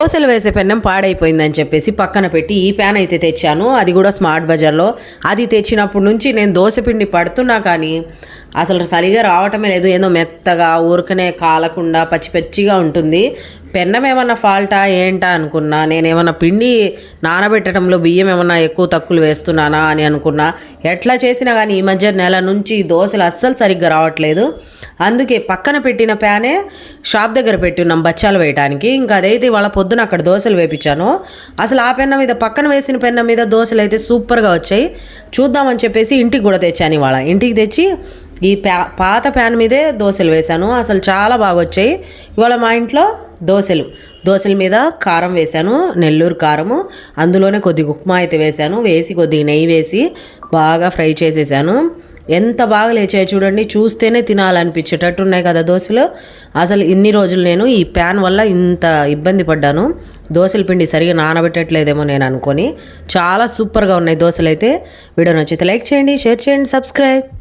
దోశలు వేసే పెన్నం పాడైపోయిందని చెప్పేసి పక్కన పెట్టి ఈ ప్యాన్ అయితే తెచ్చాను. అది కూడా స్మార్ట్ బజార్లో. అది తెచ్చినప్పటి నుంచి నేను దోశ పిండి పడుతున్నా కానీ అసలు సరిగా రావటమే లేదు. ఏదో మెత్తగా ఊరికనే కాలకుండా పచ్చి పచ్చిగా ఉంటుంది. పెన్నం ఏమన్నా ఫాల్టా ఏంటా అనుకున్నా నేనేమన్నా పిండి నానబెట్టడంలో బియ్యం ఏమన్నా ఎక్కువ తక్కువలు వేస్తున్నానా అని అనుకున్నా ఎట్లా చేసినా కానీ ఈ మధ్య నెల నుంచి దోశలు అస్సలు సరిగ్గా రావట్లేదు. అందుకే పక్కన పెట్టిన ప్యానే షాప్ దగ్గర పెట్టి ఉన్నాం బచ్చాలు వేయడానికి ఇంకా అదైతే వాళ్ళ పొద్దున అక్కడ దోశలు వేపించాను. అసలు ఆ పెన్న మీద పక్కన వేసిన పెన్న మీద దోశలు అయితే సూపర్గా వచ్చాయి. చూద్దామని చెప్పేసి ఇంటికి కూడా తెచ్చాను ఇవాళ. ఇంటికి తెచ్చి ఈ ప్యా పాత ప్యాన్ మీదే దోశలు వేశాను. అసలు చాలా బాగా వచ్చాయి ఇవాళ మా ఇంట్లో దోశలు. దోశల మీద కారం వేశాను నెల్లూరు కారము. అందులోనే కొద్దిగా ఉప్మా అయితే వేశాను. వేసి కొద్దిగా నెయ్యి వేసి బాగా ఫ్రై చేసేసాను. ఎంత బాగా లేచాయి చూడండి. చూస్తేనే తినాలనిపించేటట్టు ఉన్నాయి కదా దోశలు. అసలు ఇన్ని రోజులు నేను ఈ ప్యాన్ వల్ల ఇంత ఇబ్బంది పడ్డాను. దోశల పిండి సరిగా నానబెట్టట్లేదేమో నేను అనుకొని. చాలా సూపర్గా ఉన్నాయి దోశలు అయితే వీడియో నచ్చితే లైక్ చేయండి షేర్ చేయండి సబ్స్క్రైబ్.